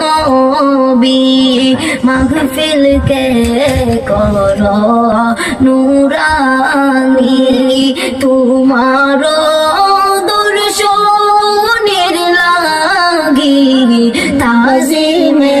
নবী মাহফিল কে কর নুরানি? তোমার দর্শনের লাগি তাজিমে